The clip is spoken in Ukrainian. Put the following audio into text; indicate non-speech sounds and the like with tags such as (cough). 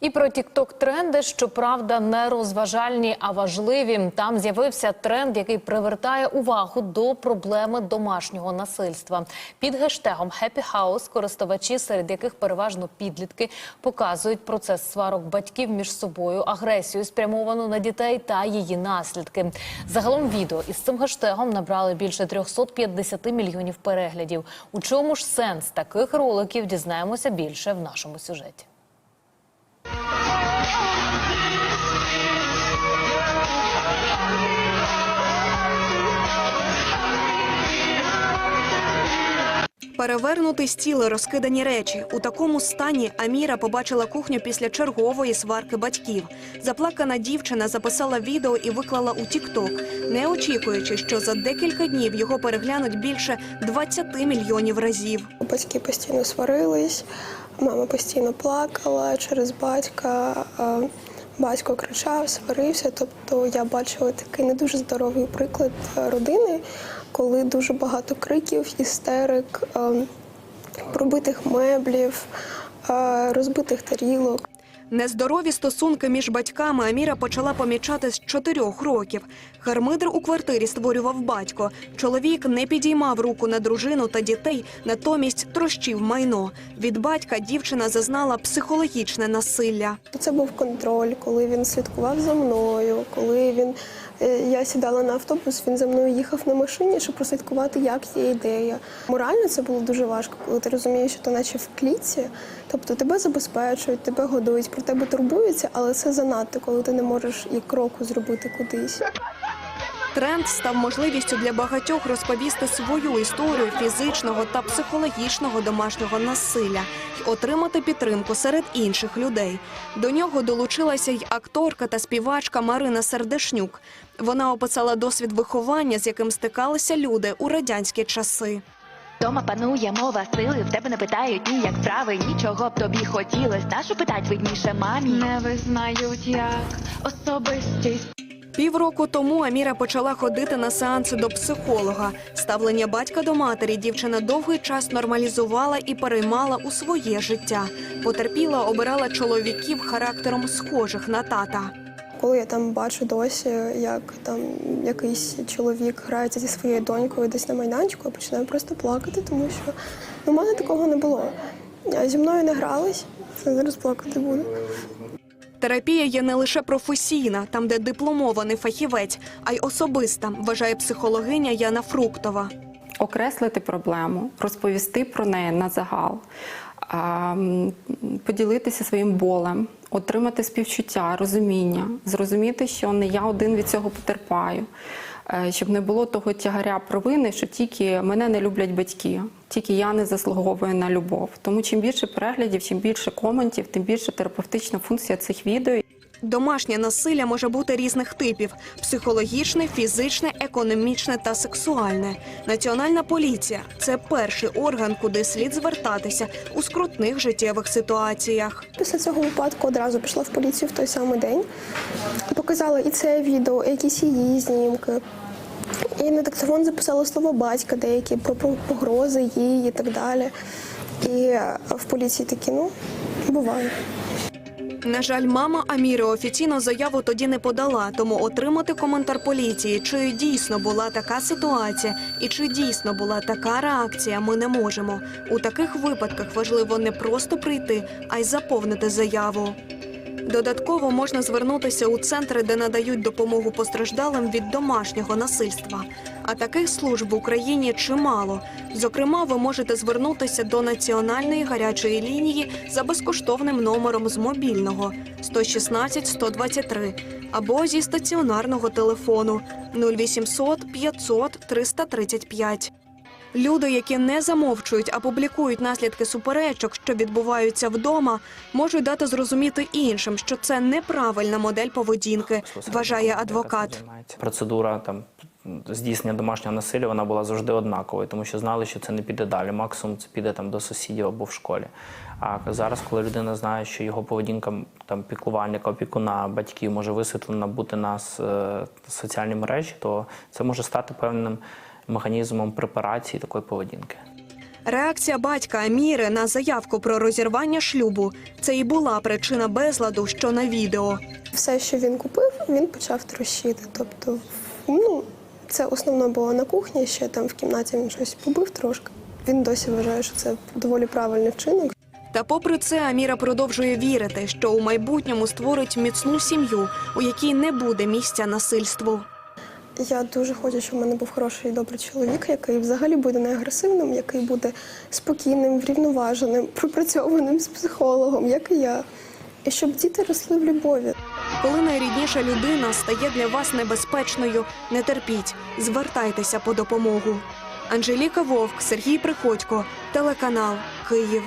І про тікток тренди, щоправда, не розважальні, а важливі. Там з'явився тренд, який привертає увагу до проблеми домашнього насильства. Під гештегом «Happy House» користувачі, серед яких переважно підлітки, показують процес сварок батьків між собою, агресію спрямовану на дітей та її наслідки. Загалом відео із цим гештегом набрали більше 350 мільйонів переглядів. У чому ж сенс таких роликів? Дізнаємося більше в нашому сюжеті. Bye. Перевернутий стіл, розкидані речі. У такому стані Аміра побачила кухню після чергової сварки батьків. Заплакана дівчина записала відео і виклала у Тікток, не очікуючи, що за декілька днів його переглянуть більше 20 мільйонів разів. Батьки постійно сварились, мама постійно плакала через батька. Батько кричав, сварився. Тобто я бачила такий не дуже здоровий приклад е, родини, коли дуже багато криків, істерик, е, пробитих меблів, е, розбитих тарілок. Нездорові стосунки між батьками Аміра почала помічати з чотирьох років. Гармидр у квартирі створював батько. Чоловік не підіймав руку на дружину та дітей, натомість трощив майно. Від батька дівчина зазнала психологічне насилля. Це був контроль, коли він слідкував за мною, коли він я сідала на автобус, він за мною їхав на машині, щоб прослідкувати, як є ідея. Морально це було дуже важко, коли ти розумієш, що ти наче в клітці, тобто тебе забезпечують, тебе годують, про тебе турбуються, але це занадто, коли ти не можеш і кроку зробити кудись. Тренд став можливістю для багатьох розповісти свою історію фізичного та психологічного домашнього насилля і отримати підтримку серед інших людей. До нього долучилася й акторка та співачка Марина Сердешнюк. Вона описала досвід виховання, з яким стикалися люди у радянські часи. Дома панує мова сили, в тебе не питають ні як справи, нічого б тобі хотілось. Нашу питать видніше мамі. Не визнають як особистість. Півроку тому Аміра почала ходити на сеанси до психолога. Ставлення батька до матері дівчина довгий час нормалізувала і переймала у своє життя. Потерпіла, обирала чоловіків характером схожих на тата. Коли я там бачу досі, як там якийсь чоловік грається зі своєю донькою десь на майданчику, я починаю просто плакати, тому що ну, в мене такого не було. Зі мною не грались, я зараз плакати буду. Терапія є не лише професійна, там де дипломований фахівець, а й особиста, вважає психологиня Яна Фруктова. окреслити проблему, розповісти про неї на загал, поділитися своїм болем, отримати співчуття, розуміння, зрозуміти, що не я один від цього потерпаю. Е, Щоб не було того тягаря провини, що тільки мене не люблять батьки, тільки я не заслуговую на любов. Тому чим більше переглядів, чим більше коментів, тим більше терапевтична функція цих відео. Домашнє насилля може бути різних типів: психологічне, фізичне, економічне та сексуальне. Національна поліція це перший орган, куди слід звертатися у скрутних життєвих ситуаціях. Після цього випадку одразу пішла в поліцію в той самий день. Показала і це відео, і якісь її знімки. І на диктофон записала слова батька деякі про погрози їй і так далі. І в поліції такі, ну, буває. На жаль, мама Аміри офіційно заяву тоді не подала, тому отримати коментар поліції, чи дійсно була така ситуація і чи дійсно була така реакція, ми не можемо. У таких випадках важливо не просто прийти, а й заповнити заяву. Додатково можна звернутися у центри, де надають допомогу постраждалим від домашнього насильства. А таких служб в Україні чимало. Зокрема, ви можете звернутися до національної гарячої лінії за безкоштовним номером з мобільного 116 123 або зі стаціонарного телефону 0800 500 335. Люди, які не замовчують, а публікують наслідки суперечок, що відбуваються вдома, можуть дати зрозуміти іншим, що це неправильна модель поведінки, вважає адвокат. Процедура там здійснення домашнього насилля вона була завжди однаковою, тому що знали, що це не піде далі. Максимум це піде там до сусідів або в школі. А зараз, коли людина знає, що його поведінка там піклувальника, опікуна, батьків може висвітлена бути на е, соціальній мережі, то це може стати певним механізмом препарації такої поведінки. Реакція батька Аміри на заявку про розірвання шлюбу це і була причина безладу, що на відео. Все, що він купив, він почав трощити. Тобто, ну, це основно було на кухні, ще там в кімнаті він щось побив трошки. Він досі вважає, що це доволі правильний вчинок. Та попри це, Аміра продовжує вірити, що у майбутньому створить міцну сім'ю, у якій не буде місця насильству. Я дуже хочу, щоб в мене був хороший і добрий чоловік, який взагалі буде не агресивним, який буде спокійним, врівноваженим, (laughs) пропрацьованим з психологом, як і я. І щоб діти росли в любові. Коли найрідніша людина стає для вас небезпечною, не терпіть, звертайтеся по допомогу. Анжеліка Вовк, Сергій Приходько, телеканал Київ.